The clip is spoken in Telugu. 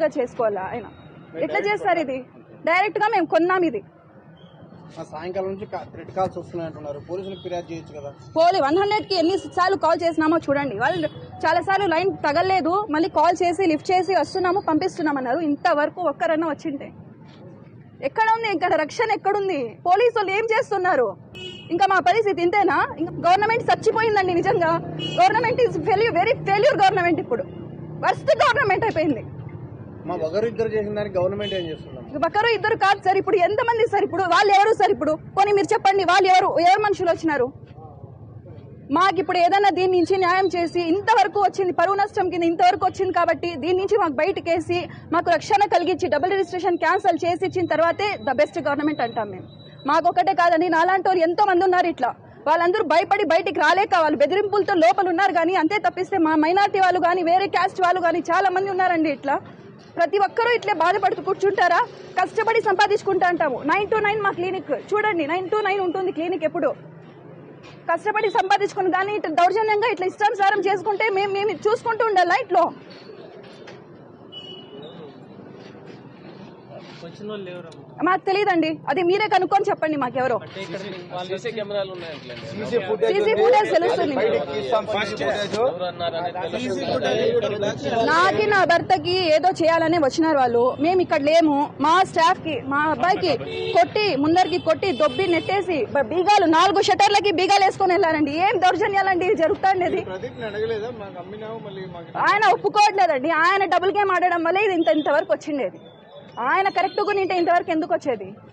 గా చేసుకోవాలా ఆయన ఎట్లా చేస్తారు ఇది? డైరెక్ట్గా మేము కొన్నాం ఇది. ఆ సాయంకాలం నుంచి థ్రెడ్ కాల్స్ వస్తున్నాయంటున్నారు పోలీసులకు ఫిర్యాదు చేయొచ్చు కదా? పోలీ వన్ హండ్రెడ్కి ఎన్ని సార్లు కాల్ చేసినామో చూడండి. వాళ్ళు చాలా సార్లు లైన్ తగలేదు మళ్ళీ కాల్ చేసి లిఫ్ట్ చేసి వస్తున్నాము పంపిస్తున్నాం అన్నారు ఇంతవరకు ఒక్కరన్నా వచ్చింటే. ఎక్కడ ఉంది? ఇక్కడ రక్షణ ఎక్కడుంది? పోలీసు వాళ్ళు ఏం చేస్తున్నారు? ఇంకా మా పరిస్థితి ఇంతేనా? గవర్నమెంట్ చచ్చిపోయిందండి నిజంగా. Government is failure very failure government ఇప్పుడు. వర్స్ట్ గవర్నమెంట్ అయిపోయింది. మా ఒకరు ఇద్దరు చేసిన దానికి గవర్నమెంట్ ఏం చేస్తున్నాం ఒకరు ఇద్దరు కాదు సార్ ఇప్పుడు ఎంతమంది సార్ ఇప్పుడు వాళ్ళు ఎవరు సార్ ఇప్పుడు? పోనీ మీరు చెప్పండి వాళ్ళు ఎవరు ఎవరు మనుషులు వచ్చినారు? మాకు ఇప్పుడు ఏదైనా దీని నుంచి న్యాయం చేసి ఇంతవరకు వచ్చింది పరువు నష్టం కింద ఇంతవరకు వచ్చింది కాబట్టి దీని నుంచి మాకు బయటకేసి మాకు రక్షణ కలిగించి డబుల్ రిజిస్ట్రేషన్ క్యాన్సిల్ చేసి ఇచ్చిన తర్వాతే ద బెస్ట్ గవర్నమెంట్ అంటాం మేము. మాకు ఒకటే కాదండి నాలాంటి వాళ్ళు ఎంతో మంది ఉన్నారు ఇట్లా. వాళ్ళందరూ భయపడి బయటికి రాలేక వాళ్ళు బెదిరింపులతో లోపల ఉన్నారు కానీ అంతే తప్పిస్తే మా మైనార్టీ వాళ్ళు కానీ వేరే క్యాస్ట్ వాళ్ళు కానీ చాలా మంది ఉన్నారండి ఇట్లా. ప్రతి ఒక్కరూ ఇట్లే బాధపడుతూ కూర్చుంటారా? కష్టపడి సంపాదించుకుంటా అంటాము. నైన్ టు నైన్ మా క్లినిక్ చూడండి నైన్ టు నైన్ ఉంటుంది క్లినిక్ ఎప్పుడు. కష్టపడి సంపాదించుకుని దాన్ని ఇట్లా దౌర్జన్యంగా ఇట్లా ఇష్టానుసారం చేసుకుంటే మేము మేము చూసుకుంటూ ఉండాలా ఇట్లో? మాకు తెలియదండి. అది మీరే కనుక్కొని చెప్పండి మాకెవరో. సీసీ ఫుటేజ్ తెలుస్తుంది. నాకి నా భర్తకి ఏదో చేయాలనే వచ్చినారు వాళ్ళు. మేము ఇక్కడ లేము. మా స్టాఫ్కి మా అబ్బాయికి కొట్టి ముందరికి కొట్టి దొబ్బి నెట్టేసి బీగాలు నాలుగు షటర్లకి బీగాలు వేసుకొని వెళ్ళారండి. ఏం దౌర్జన్యాలండి ఇవి జరుగుతాండేది? ప్రదీప్ అడగలేదా? మాకు అమ్మినావు మళ్ళీ మాకు ఆయన ఒప్పుకోవట్లేదండి. ఆయన డబుల్ గేమ్ ఆడడం వల్ల ఇది ఇంత ఇంతవరకు వచ్చిండేది. ఆయన కరెక్ట్గా ఉంటే ఇంతవరకు ఎందుకు వచ్చేది?